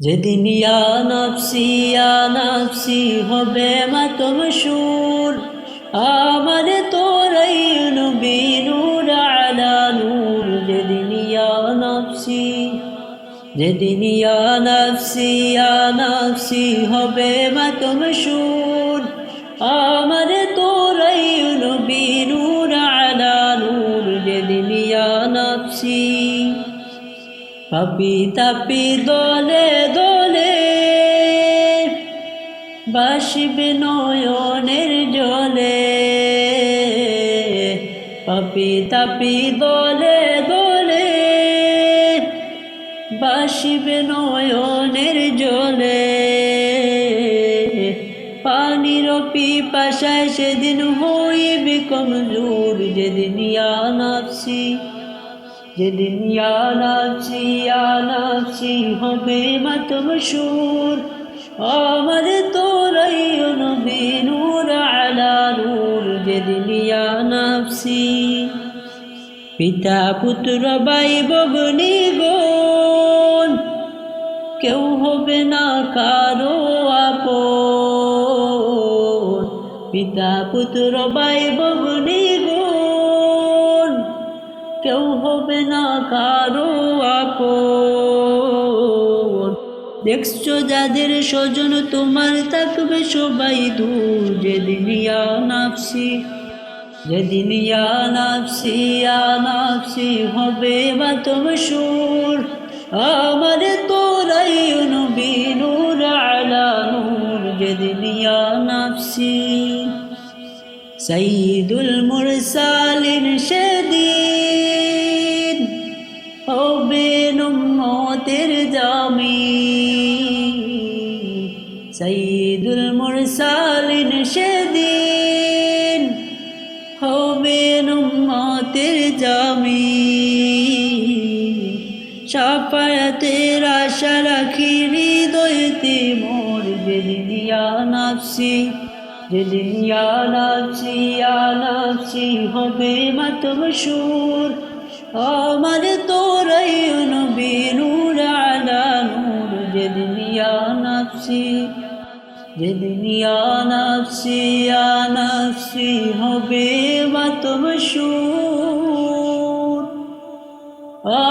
যেদিন ইয়া নফসি ইয়া নফসি হবে মাতম সুর। আমার তোরাই নবী নূর আলা নূর। যেদিন ইয়া নফসি, যেদিন ইয়া নফসি ইয়া নফসি হবে মাতম সুর। আমার তোরাই পাপি তাপি দলে দলে বাসিবে নয়নের জলে। পাপি তাপি দলে দলে বাসিবে নয়নের জলে। পানির পিপাসায় সেদিন হইবে কমজোর, যেদিন ইয়া নাফসি যেদিন ইয়া নাফসি ইয়া হবে মাতম সুর। আমার তোরাই নবী নূর আলা নূর, যেদিন ইয়ানাফসি পিতা পুত্র ভাই বগনি গোন কেউ হবে না কারও আপন। পিতা পুত্র ভাই বগনি গোন কেউ হবে না কারও আপন। দেখছ যাদের স্বজন তোমার থাকবে সবাই দূর। যেদিন নাফসি যেদিন নাফসি নাফসি হবে বা তুমি সুর। আমার তোরাই নবী নূর আলা নূর। যেদিন নাফসি সঈদুল মুরসালিন সেদিন নুম্মতের জামি সঈদুল মুরসালিন সেদিন হবে নুম্মতের জামি সাফায়াতের আশা রাখি হৃদয়তে মোর যেদিন ইয়া নাফসি। যেদিন ইয়া নাফসি নাফসি হবে মাতম সুর ইয়া নাফসি যেদিন ইয়া নাফসি ইয়া নাফসি হবে মাতম সুর। আ